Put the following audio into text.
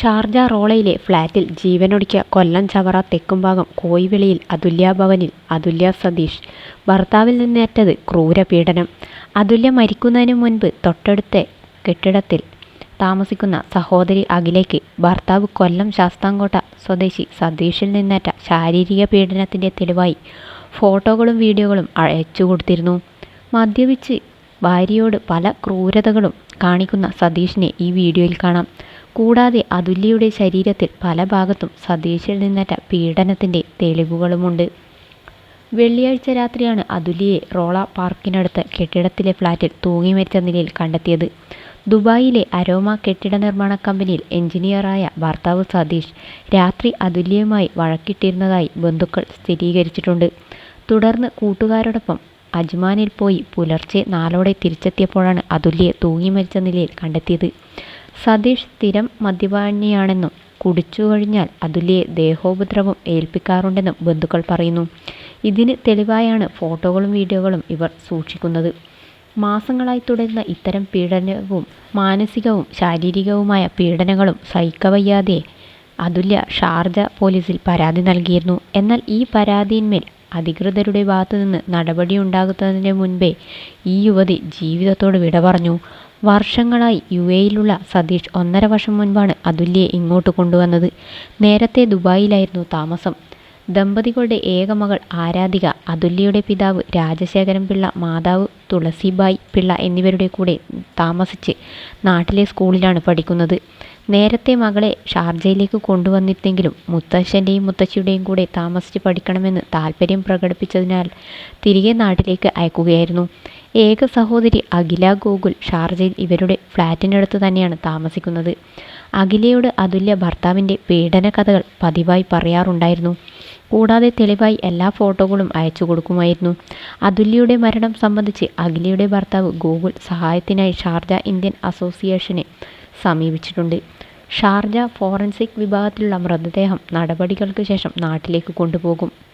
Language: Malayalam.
ഷാർജ റോളയിലെ ഫ്ളാറ്റിൽ ജീവനൊടുക്കിയ കൊല്ലം ചവറ തെക്കുംഭാഗം കോയിവിളിയിൽ അതുല്യ ഭവനിൽ അതുല്യ സതീഷ്. ഭർത്താവിൽ നിന്നേറ്റത് ക്രൂരപീഡനം. അതുല്യ മരിക്കുന്നതിന് മുൻപ് തൊട്ടടുത്ത കെട്ടിടത്തിൽ താമസിക്കുന്ന സഹോദരി അഖിലേക്ക് ഭർത്താവ് കൊല്ലം ശാസ്താംകോട്ട സ്വദേശി സതീഷിൽ നിന്നേറ്റ ശാരീരിക പീഡനത്തിന്റെ തെളിവായി ഫോട്ടോകളും വീഡിയോകളും അയച്ചു കൊടുത്തിരുന്നു. മദ്യപിച്ച് ഭാര്യയോട് പല ക്രൂരതകളും കാണിക്കുന്ന സതീഷിനെ ഈ വീഡിയോയിൽ കാണാം. കൂടാതെ അതുല്യയുടെ ശരീരത്തിൽ പല ഭാഗത്തും സതീഷിൽ നിന്നേറ്റ പീഡനത്തിന്റെ തെളിവുകളുമുണ്ട്. വെള്ളിയാഴ്ച രാത്രിയാണ് അതുല്യയെ റോള പാർക്കിനടുത്ത് കെട്ടിടത്തിലെ ഫ്ളാറ്റിൽ തൂങ്ങി മരിച്ച നിലയിൽ കണ്ടെത്തിയത്. ദുബായിലെ അരോമ കെട്ടിട നിർമ്മാണ കമ്പനിയിൽ എഞ്ചിനീയറായ ഭർത്താവ് സതീഷ് രാത്രി അതുല്യയുമായി വഴക്കിട്ടിരുന്നതായി ബന്ധുക്കൾ സ്ഥിരീകരിച്ചിട്ടുണ്ട്. തുടർന്ന് കൂട്ടുകാരോടൊപ്പം അജ്മാനിൽ പോയി പുലർച്ചെ നാലോടെ തിരിച്ചെത്തിയപ്പോഴാണ് അതുല്യയെ തൂങ്ങി മരിച്ച നിലയിൽ കണ്ടെത്തിയത്. സതീഷ് സ്ഥിരം മദ്യപാനിയാണെന്നും കുടിച്ചു കഴിഞ്ഞാൽ അതുലിയെ ദേഹോപദ്രവം ഏൽപ്പിക്കാറുണ്ടെന്നും ബന്ധുക്കൾ പറയുന്നു. ഇതിന് തെളിവായാണ് ഫോട്ടോകളും വീഡിയോകളും ഇവർ സൂക്ഷിക്കുന്നത്. മാസങ്ങളായി തുടരുന്ന ഇത്തരം പീഡനവും മാനസികവും ശാരീരികവുമായ പീഡനങ്ങളും സഹിക്കവയ്യാതെ അതുല്യ ഷാർജ പോലീസിൽ പരാതി നൽകിയിരുന്നു. എന്നാൽ ഈ പരാതിയിന്മേൽ അധികൃതരുടെ ഭാഗത്തുനിന്ന് നടപടിയുണ്ടാകുന്നതിന് മുൻപേ ഈ യുവതി ജീവിതത്തോട് വിട പറഞ്ഞു. വർഷങ്ങളായി യു എയിലുള്ള സതീഷ് ഒന്നര വർഷം മുൻപാണ് അതുല്യയെ ഇങ്ങോട്ട് കൊണ്ടുവന്നത്. നേരത്തെ ദുബായിലായിരുന്നു താമസം. ദമ്പതികളുടെ ഏക മകൾ ആരാധിക അതുല്യയുടെ പിതാവ് രാജശേഖരൻ പിള്ള മാതാവ് തുളസിബായ് പിള്ള എന്നിവരുടെ കൂടെ താമസിച്ച് നാട്ടിലെ സ്കൂളിലാണ് പഠിക്കുന്നത്. നേരത്തെ മകളെ ഷാർജയിലേക്ക് കൊണ്ടുവന്നിട്ടെങ്കിലും മുത്തശ്ശന്റെയും മുത്തശ്ശിയുടെയും കൂടെ താമസിച്ച് പഠിക്കണമെന്ന് താൽപ്പര്യം പ്രകടിപ്പിച്ചതിനാൽ തിരികെ നാട്ടിലേക്ക് അയക്കുകയായിരുന്നു. ഏക സഹോദരി അഖില ഗോകുൽ ഷാർജയിൽ ഇവരുടെ ഫ്ളാറ്റിനടുത്ത് തന്നെയാണ് താമസിക്കുന്നത്. അഖിലയോട് അതുല്യ ഭർത്താവിന്റെ പീഡന കഥകൾ പതിവായി പറയാറുണ്ടായിരുന്നു. കൂടാതെ തെളിവായി എല്ലാ ഫോട്ടോകളും അയച്ചു കൊടുക്കുമായിരുന്നു. അതുല്യയുടെ മരണം സംബന്ധിച്ച് അഖിലയുടെ ഭർത്താവ് ഗോകുൽ സഹായത്തിനായി ഷാർജ ഇന്ത്യൻ അസോസിയേഷനെ സമീപിച്ചിട്ടുണ്ട്. ഷാർജ ഫോറൻസിക് വിഭാഗത്തിലുള്ള മൃതദേഹം നടപടികൾക്ക് ശേഷം നാട്ടിലേക്ക് കൊണ്ടുപോകും.